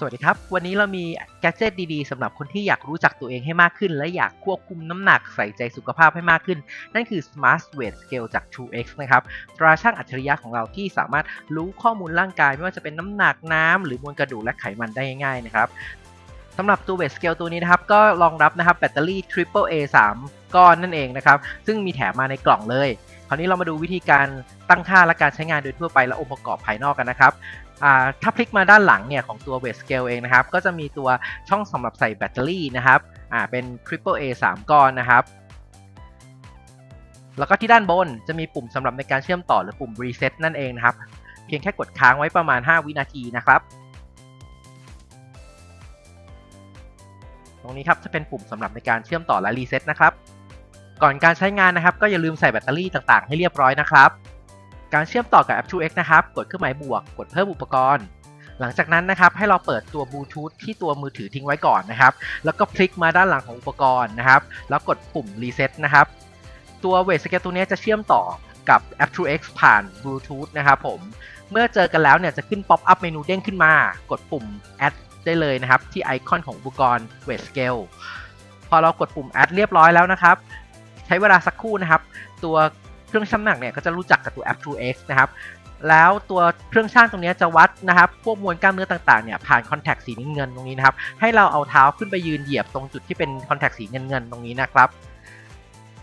สวัสดีครับ วันนี้เรามีแกดเจตดีๆสำหรับคนที่อยากรู้จักตัวเองให้มากขึ้น และอยากควบคุมน้ำหนักใส่ใจสุขภาพให้มากขึ้น นั่นคือ Smart Weight Scale จาก TrueX นะครับตราช่างอัจฉริยะของเราที่สามารถรู้ข้อมูลร่างกาย ไม่ว่าจะเป็นน้ำหนักน้ำหรือมวลกระดูกและไขมันได้ง่ายๆนะครับสำหรับตัว Weight Scale ตัวนี้นะครับ ก็รองรับนะครับแบตเตอรี่ Triple A 3 ก้อนนั่นเองนะครับ ซึ่งมีแถมมาในกล่องเลย คราวนี้เรามาดูวิธีการตั้งค่าและการใช้งานโดยทั่วไปและองค์ประกอบภายนอกกันนะครับถ้าพลิกมาด้านหลังเนี่ยของตัว weight scale เองนะครับ ก็จะมีตัวช่องสำหรับใส่แบตเตอรี่นะครับเป็น triple A 3 ก้อนนะครับ แล้วก็ที่ด้านบนจะมีปุ่มสำหรับในการเชื่อมต่อหรือปุ่ม reset นั่นเองนะครับ เพียงแค่กดค้างไว้ประมาณ 5 วินาทีนะครับ ตรงนี้ครับจะเป็นปุ่มสำหรับในการเชื่อมต่อและ reset นะครับ ก่อนการใช้งานนะครับ ก็อย่าลืมใส่แบตเตอรี่ต่างๆ ให้เรียบร้อยนะครับ การเชื่อมต่อกับแอป TrueX นะครับ กดเครื่องหมายบวก กดเพิ่มอุปกรณ์ หลังจากนั้นนะครับ ให้เราเปิดตัวบลูทูธที่ตัวมือถือทิ้งไว้ก่อนนะครับ แล้วก็พลิกมาด้านหลังของอุปกรณ์นะครับ แล้วกดปุ่ม reset นะครับ ตัว weight scale ตัวนี้จะเชื่อมต่อกับแอป TrueX ผ่านบลูทูธนะครับผม เมื่อเจอกันแล้วเนี่ยจะขึ้น pop up เมนูเด้งขึ้นมา กดปุ่ม add ได้เลยนะครับ ที่ไอคอนของอุปกรณ์ weight scale พอเรากดปุ่ม add เรียบร้อยแล้วนะครับ ใช้เวลาสักครู่นะครับ ตัวเครื่องชั่งน้ำหนักเนี่ยก็จะรู้จักกับตัวแอป TrueX นะครับแล้วตัวเครื่องช่างตรงนี้จะวัดนะครับ พวกมวลกล้ามเนื้อต่างๆเนี่ยผ่านคอนแทคสีเงินตรงนี้นะครับ ให้เราเอาเท้าขึ้นไปยืนเหยียบตรงจุดที่เป็นคอนแทคสีเงินๆตรงนี้นะครับ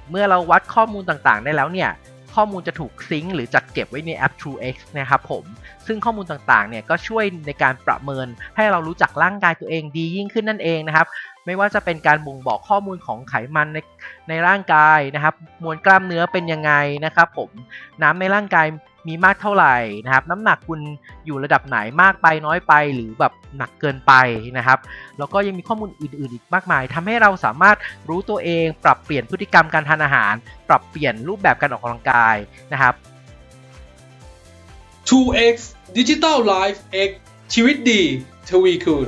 เมื่อเราวัดข้อมูลต่างๆ ได้แล้วเนี่ย ข้อมูลจะถูกซิงค์หรือจัดเก็บไว้ในแอป TrueX นะครับผม ซึ่งข้อมูลต่างๆ เนี่ยก็ช่วยในการประเมินให้เรารู้จักร่างกายตัวเองดียิ่งขึ้นนั่นเองนะครับ ไม่ว่าจะเป็นการบ่งบอกข้อมูลของไขมันในในร่างกายนะครับ มวลกล้ามเนื้อเป็นยังไงนะครับผม น้ำในร่างกาย มีมากเท่าไหร่นะครับ น้ำหนักคุณอยู่ระดับไหนมากไปน้อยไปหรือแบบหนักเกินไปนะครับ แล้วก็ยังมีข้อมูลอื่นๆอีกมากมายทำให้เราสามารถรู้ตัวเอง ปรับเปลี่ยนพฤติกรรมการทานอาหาร ปรับเปลี่ยนรูปแบบการออกกำลังกายนะครับ 2x Digital Life X ชีวิตดี ทวีคูณ